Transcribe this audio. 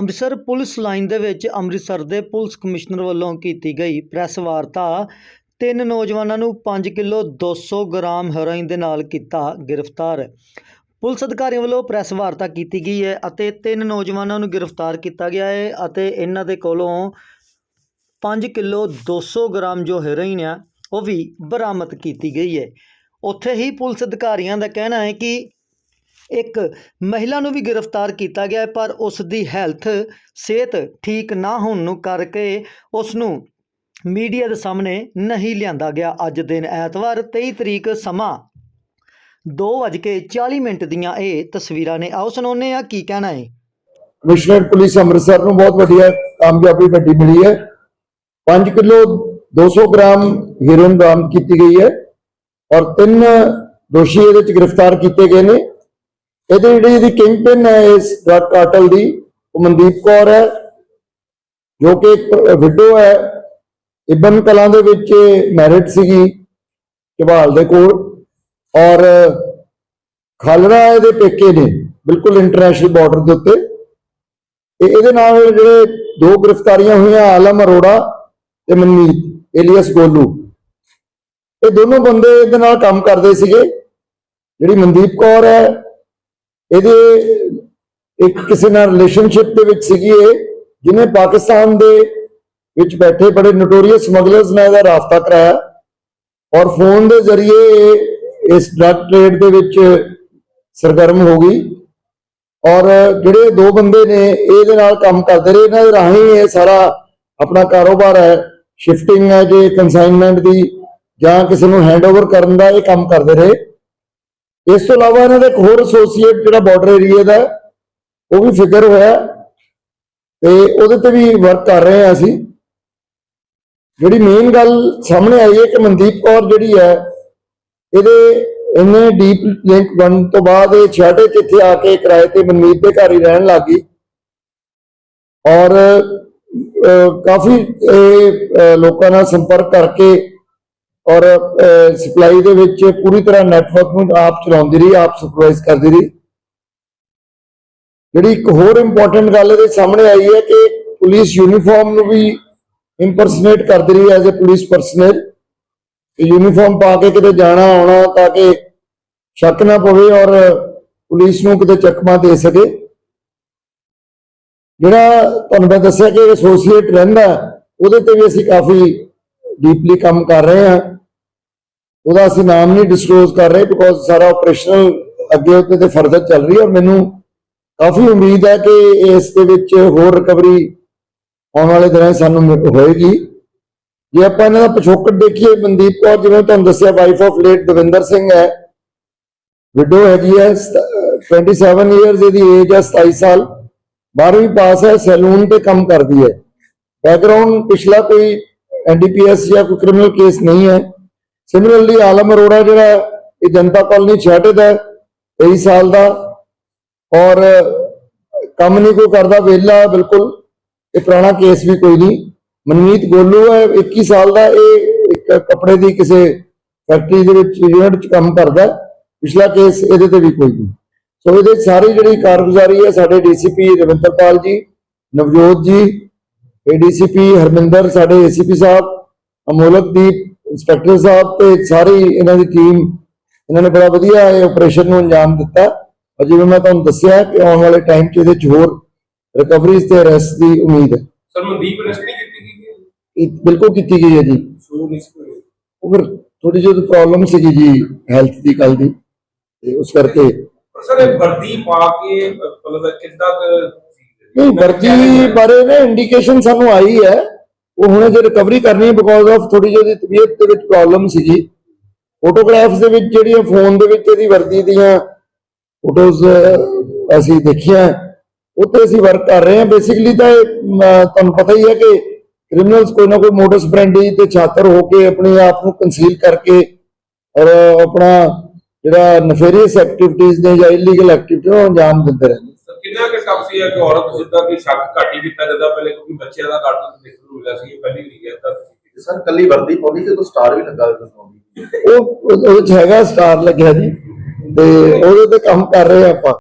Amritsar police line ਦੇ ਵਿੱਚ ਅੰਮ੍ਰਿਤਸਰ ਦੇ ਪੁਲਿਸ ਕਮਿਸ਼ਨਰ ਵੱਲੋਂ ਕੀਤੀ ਗਈ ਪ੍ਰੈਸ ਵਾਰਤਾ। ਤਿੰਨ ਨੌਜਵਾਨਾਂ ਨੂੰ 5 ਕਿਲੋ 200 ਗ੍ਰਾਮ ਹੈਰੋਇਨ ਦੇ ਨਾਲ ਕੀਤਾ ਗ੍ਰਿਫਤਾਰ। ਪੁਲਿਸ ਅਧਿਕਾਰੀਆਂ ਵੱਲੋਂ ਪ੍ਰੈਸ ਵਾਰਤਾ ਕੀਤੀ ਗਈ ਹੈ ਅਤੇ ਤਿੰਨ ਨੌਜਵਾਨਾਂ ਨੂੰ ਗ੍ਰਿਫਤਾਰ ਕੀਤਾ ਗਿਆ ਹੈ ਅਤੇ ਇਹਨਾਂ ਦੇ ਕੋਲੋਂ 5 ਕਿਲੋ 200 ਗ੍ਰਾਮ ਜੋ ਹੈਰੋਇਨ ਆ, ਉਹ ਵੀ ਬਰਾਮਦ ਕੀਤੀ ਗਈ ਹੈ। ਉੱਥੇ ਹੀ ਪੁਲਿਸ ਅਧਿਕਾਰੀਆਂ ਦਾ ਕਹਿਣਾ ਹੈ ਕਿ ਇੱਕ ਮਹਿਲਾ ਨੂੰ ਵੀ ਗ੍ਰਿਫਤਾਰ ਕੀਤਾ ਗਿਆ ਹੈ, ਪਰ ਉਸ ਦੀ ਹੈਲਥ ਸਿਹਤ ਠੀਕ ਨਾ ਹੋਣ ਨੂੰ ਕਰਕੇ ਉਸ ਨੂੰ ਮੀਡੀਆ ਦੇ ਸਾਹਮਣੇ ਨਹੀਂ ਲਿਆਂਦਾ ਗਿਆ। ਅੱਜ ਦਿਨ ਐਤਵਾਰ 23 ਤਰੀਕ ਸਮਾਂ 2:40 ਮਿੰਟ ਦੀਆਂ ਇਹ ਤਸਵੀਰਾਂ ਨੇ। ਆਓ ਸੁਣਾਉਂਦੇ ਆ ਕੀ ਕਹਿਣਾ ਹੈ। ਕਮਿਸ਼ਨਰ ਪੁਲਿਸ ਅੰਮ੍ਰਿਤਸਰ ਨੂੰ ਬਹੁਤ ਵਧੀਆ ਕਾਮਯਾਬੀ ਵੱਡੀ ਮਿਲੀ ਹੈ। 5 ਕਿਲੋ 200 ਗ੍ਰਾਮ ਹੀਰੋਇਨ ਬਰਾਮਦ ਕੀਤੀ ਗਈ ਹੈ ਔਰ ਤਿੰਨ ਦੋਸ਼ੀ ਇਹਦੇ ਵਿੱਚ ਗ੍ਰਿਫਤਾਰ ਕੀਤੇ ਗਏ ਨੇ। ਇਹਦੇ ਜਿਹੜੀ ਇਹਦੀ ਕਿੰਗ ਪਿਨ ਹੈ ਇਸ ਡਰਗ ਕਾਰਟਲ ਦੀ, ਉਹ ਮਨਦੀਪ ਕੌਰ ਹੈ, ਜੋ ਕਿ ਇੱਕ ਵਿਡੋ ਹੈ। ਇਬਨ ਕਲਾਂ ਦੇ ਵਿੱਚ ਮੈਰਿਟ ਸੀਗੀ ਝਬਾਲ ਦੇ ਕੋਲ। ਔਰ ਖਾਲੜਾ ਇਹਦੇ ਪੇਕੇ ਨੇ, ਬਿਲਕੁਲ ਇੰਟਰਨੈਸ਼ਨਲ ਬਾਰਡਰ ਦੇ ਉੱਤੇ। ਇਹਦੇ ਨਾਲ ਜਿਹੜੇ ਦੋ ਗ੍ਰਿਫਤਾਰੀਆਂ ਹੋਈਆਂ, ਆਲਮ ਅਰੋੜਾ ਤੇ ਮਨਮੀਤ, ਏਲੀਅਸ ਗੋਲੂ। ਇਹ ਦੋਨੋਂ ਬੰਦੇ ਇਹਦੇ ਨਾਲ ਕੰਮ ਕਰਦੇ ਸੀਗੇ। ਜਿਹੜੀ ਮਨਦੀਪ ਕੌਰ ਹੈ ਇਹਦੇ ਇੱਕ ਕਿਸੇ ਨਾਲ ਰਿਲੇਸ਼ਨਸ਼ਿਪ ਦੇ ਵਿੱਚ ਸੀਗੀ ਇਹ, ਜਿਹਨੇ ਪਾਕਿਸਤਾਨ ਦੇ ਵਿੱਚ ਬੈਠੇ ਬੜੇ ਨੋਟੋਰੀਅਸ ਸਮਗਲਰਸ ਨਾਲ ਇਹਦਾ ਰਾਬਤਾ ਕਰਾਇਆ। ਔਰ ਫੋਨ ਦੇ ਜ਼ਰੀਏ ਇਹ ਇਸ ਡਰਗ ਟ੍ਰੇਡ ਦੇ ਵਿੱਚ ਸਰਗਰਮ ਹੋ ਗਈ। ਔਰ ਜਿਹੜੇ ਦੋ ਬੰਦੇ ਨੇ, ਇਹਦੇ ਨਾਲ ਕੰਮ ਕਰਦੇ ਰਹੇ। ਇਹਨਾਂ ਦੇ ਰਾਹੀਂ ਇਹ ਸਾਰਾ ਆਪਣਾ ਕਾਰੋਬਾਰ ਹੈ ਸ਼ਿਫਟਿੰਗ ਹੈ, ਜੇ ਕਨਸਾਈਨਮੈਂਟ ਦੀ ਜਾਂ ਕਿਸੇ ਨੂੰ ਹੈਂਡਓਵਰ ਕਰਨ ਦਾ ਇਹ ਕੰਮ ਕਰਦੇ ਰਹੇ। ਇਸ ਤੋਂ ਇਲਾਵਾ ਇਹਨਾਂ ਦਾ ਇੱਕ ਹੋਰ ਐਸੋਸੀਏਟ ਜਿਹੜਾ ਬਾਰਡਰ ਏਰੀਆ ਦਾ ਉਹ ਵੀ ਫਿਕਰ ਹੋਇਆ ਤੇ ਉਹਦੇ ਤੇ ਵੀ ਵਰਕ ਕਰ ਰਹੇ ਹਾਂ ਅਸੀਂ। ਜਿਹੜੀ ਮੇਨ ਗੱਲ ਸਾਹਮਣੇ ਆਈ ਹੈ ਕਿ ਮਨਦੀਪ ਕੌਰ ਜਿਹੜੀ ਹੈ, ਇਹਦੇ ਇਹਨੇ ਡੀਪ ਲਿੰਕ ਬਣਨ ਤੋਂ ਬਾਅਦ ਇਹ ਛਾਟੇ ਚ ਇੱਥੇ ਆ ਕੇ ਕਿਰਾਏ ਤੇ ਮਨਮੀਤ ਦੇ ਘਰ ਹੀ ਰਹਿਣ ਲੱਗੀ ਔਰ ਕਾਫੀ ਇਹ ਲੋਕਾਂ ਨਾਲ ਸੰਪਰਕ ਕਰਕੇ ਔਰ ਸਪਲਾਈ ਦੇ ਵਿੱਚ ਪੂਰੀ ਤਰ੍ਹਾਂ ਨੈਟਵਰਕ ਨੂੰ ਆਪ ਚਲਾਉਂਦੀ ਰਹੀ, ਆਪ ਸੁਪਰਵਾਈਜ਼ ਕਰਦੀ ਰਹੀ। ਜਿਹੜੀ ਇੱਕ ਹੋਰ ਇੰਪੋਰਟੈਂਟ ਗੱਲ ਇਹਦੇ ਸਾਹਮਣੇ ਆਈ ਹੈ ਕਿ ਪੁਲਿਸ ਯੂਨੀਫਾਰਮ ਨੂੰ ਵੀ ਇੰਪਰਸਨੇਟ ਕਰਦੀ ਰਹੀ as a police personnel uniform ਪਾ ਕੇ ਕਿਤੇ ਜਾਣਾ, ਆਉਣਾ ਤਾਂ ਕਿ ਸ਼ੱਕ ਨਾ ਪਵੇ ਔਰ ਪੁਲਿਸ ਨੂੰ ਕਿਤੇ ਚੱਕਮਾ ਦੇ ਸਕੇ। ਜਿਹੜਾ ਤੁਹਾਨੂੰ ਮੈਂ ਦੱਸਿਆ ਕਿ ਐਸੋਸੀਏਟ ਰਹਿੰਦਾ, ਉਹਦੇ ਤੇ ਵੀ ਅਸੀਂ ਕਾਫੀ ਡੀਪਲੀ ਕੰਮ ਕਰ ਰਹੇ ਹਾਂ। ਉਹਦਾ ਅਸੀਂ ਨਾਮ ਨਹੀਂ ਡਿਸਕਲੋਜ਼ ਕਰ ਰਹੇ ਬਿਕੋਜ਼ ਸਾਰਾ ਆਪਰੇਸ਼ਨਲ ਅੱਗੇ ਉੱਤੇ ਤੇ ਫਰਦਰ ਚੱਲ ਰਹੀ ਹੈ ਔਰ ਮੈਨੂੰ ਕਾਫੀ ਉਮੀਦ ਹੈ ਕਿ ਇਸ ਦੇ ਵਿੱਚ ਹੋਰ ਰਿਕਵਰੀ ਆਉਣ ਵਾਲੇ ਦਿਨਾਂ ਸਾਨੂੰ ਮਿ- ਹੋਏਗੀ। ਜੇ ਆਪਾਂ ਇਹਨਾਂ ਦਾ ਪਿਛੋਕੜ ਦੇਖੀਏ, ਮਨਦੀਪ ਕੌਰ ਜਿਵੇਂ ਤੁਹਾਨੂੰ ਦੱਸਿਆ wife of late Davinder Singh ਹੈ। ਵਿਡੋ ਹੈਗੀ ਹੈ, ਸਤ- 27 ਇਅਰਸ ਇਹਦੀ ਏਜ ਹੈ 27 ਸਾਲ। 12ਵੀਂ ਪਾਸ ਹੈ, ਸੈਲੂਨ ਤੇ ਕੰਮ ਕਰਦੀ ਹੈ। ਬੈਕਗ੍ਰਾਉਂਡ ਪਿਛਲਾ ਕੋਈ ਐਨਡੀਪੀਐਸ ਜਾਂ ਕੋਈ ਕ੍ਰਿਮੀਨਲ ਕੇਸ ਨਹੀਂ ਹੈ। ਸਿਮਿਲਰਲੀ ਆਲਮ ਅਰੋੜਾ ਜਿਹੜਾ ਇਹ ਜਨਤਾ ਕਾਲਨੀ ਛਾਟੇ ਦਾ ਹੈ, 23 ਸਾਲ ਦਾ। ਔਰ ਕੰਮ ਨਹੀਂ ਕੋਈ ਕਰਦਾ ਵਿਹਲਾ ਬਿਲਕੁਲ। ਇਹ ਪੁਰਾਣਾ ਕੇਸ ਵੀ ਕੋਈ ਨਹੀਂ। ਮਨਮੀਤ ਗੋਲੂ ਹੈ 21 ਸਾਲ ਦਾ ਇਹ ਇੱਕ ਕੱਪੜੇ ਦੀ ਕਿਸੇ ਫੈਕਟਰੀ ਦੇ ਵਿੱਚ ਯੂਨਿਟ 'ਚ ਕੰਮ ਕਰਦਾ ਪਿਛਲਾ ਕੇਸ ਇਹਦੇ ਤੇ ਵੀ ਕੋਈ ਨਹੀਂ। ਸੋ ਇਹਦੇ ਸਾਰੀ ਜਿਹੜੀ ਕਾਰਗੁਜ਼ਾਰੀ ਹੈ ਸਾਡੇ ਡੀਸੀਪੀ ਰਵਿੰਦਰਪਾਲ ਜੀ ਨਵਜੋਤ ਜੀ ਏਡੀਸੀਪੀ ਹਰਮਿੰਦਰ ਸਾਡੇ ਏਸੀਪੀ ਸਾਹਿਬ ਅਮੋਲਕਦੀਪ ਇੰਸਪੈਕਟਰ ਸਾਹਿਬ ਤੇ ਸਾਰੀ ਇਹਨਾਂ ਦੀ ਟੀਮ ਇਹਨਾਂ ਨੇ ਬੜਾ ਵਧੀਆ ਇਹ ਆਪਰੇਸ਼ਨ ਨੂੰ ਅੰਜਾਮ ਦਿੱਤਾ। ਔਰ ਜਿਵੇਂ ਮੈਂ ਤੁਹਾਨੂੰ ਦੱਸਿਆ ਕਿ ਆਉਣ ਵਾਲੇ ਟਾਈਮ 'ਚ ਇਹਦੇ 'ਚ ਹੋਰ ਰਿਕਵਰੀਜ਼ ਤੇ ਅਰੈਸਟ ਦੀ ਉਮੀਦ ਹੈ। ਸਰ ਮਨਦੀਪ ਅਰੈਸਟ ਨਹੀਂ ਕੀਤੀ ਗਈ ਹੈ? ਇਹ ਬਿਲਕੁਲ ਕੀਤੀ ਗਈ ਹੈ ਜੀ। ਸੋ ਸੀ। ਉਹ ਫਿਰ ਥੋੜੀ ਜਿਹੀ ਪ੍ਰੋਬਲਮ ਸੀਗੀ ਜੀ ਹੈਲਥ ਦੀ ਕੱਲ ਦੀ। ਤੇ ਉਸ ਕਰਕੇ ਸਰ ਇਹ ਵਰਦੀ ਪਾ ਕੇ ਮਤਲਬ ਕਿੱਦਾਂ ਕੁ ਸੀ? ਨਹੀਂ ਵਰਦੀ ਬਾਰੇ ਨਾ ਇੰਡੀਕੇਸ਼ਨ ਸਾਨੂੰ ਆਈ ਹੈ। ਉਹ ਹੁਣ ਜੇ ਰਿਕਵਰੀ ਕਰਨੀ ਹੈ ਬਿਕੋਜ਼ ਆਫ ਥੋੜੀ ਜਿਹੀ ਉਹਦੀ ਤਬੀਅਤ ਦੇ ਵਿੱਚ ਪ੍ਰੋਬਲਮ ਸੀਗੀ। ਫੋਟੋਗ੍ਰਾਫਸ ਦੇ ਵਿੱਚ ਜਿਹੜੀਆਂ ਫੋਨ ਦੇ ਵਿੱਚ ਇਹਦੀ ਵਰਦੀ ਦੀਆਂ ਫੋਟੋਜ਼ ਅਸੀਂ ਦੇਖੀਆਂ ਉਹ ਤੇ ਅਸੀਂ ਵਰਕ ਕਰ ਰਹੇ ਹਾਂ। ਬੇਸਿਕਲੀ ਤਾਂ ਇਹ, ਤੁਹਾਨੂੰ ਪਤਾ ਹੀ ਹੈ ਕਿ ਕ੍ਰਿਮੀਨਲਸ ਕੋਈ ਨਾ ਕੋਈ ਮੋਡਸ ਬ੍ਰੈਂਡੀ ਤੇ ਛਾਤਰ ਹੋ ਕੇ ਆਪਣੇ ਆਪ ਨੂੰ ਕੰਸੀਲ ਕਰਕੇ ਔਰ ਆਪਣਾ ਜਿਹੜਾ ਨਫੇਰੀਅਸ ਐਕਟੀਵਿਟੀਜ਼ ਨੇ ਜਾਂ ਇਲੀਗਲ ਐਕਟੀਵਿਟੀ ਨੂੰ ਅੰਜਾਮ ਦਿੰਦੇ ਰਹਿੰਦੇ। ਸੀ ਹੈ ਕਿ ਔਰਤ ਜਿੱਦਾਂ ਕਿ ਸ਼ੱਕ ਘੱਟ ਹੀ ਦਿੱਤਾ ਜਾਂਦਾ ਪਹਿਲੇ ਕਿਉਂਕਿ ਬੱਚਿਆਂ ਦਾ ਘੱਟ ਦੇਖਣ ਨੂੰ ਮਿਲਿਆ ਸੀ ਇਹ ਪਹਿਲੀ ਵਾਰੀ ਗਿਆ ਤਾਂ ਸਰ ਕੱਲੀ ਵਰਦੀ ਪਾਉਣੀ ਤੇ ਕੋਈ ਸਟਾਰ ਵੀ ਲੱਗਾ ਹੋਇਆ ਪਾਉਣੀ ਉਹ ਉਹਦੇ ਚ ਹੈਗਾ ਸਟਾਰ ਲੱਗਿਆ ਜੀ ਤੇ ਉਹਦੇ ਤੇ ਕੰਮ ਕਰ ਰਹੇ ਆਪਾਂ।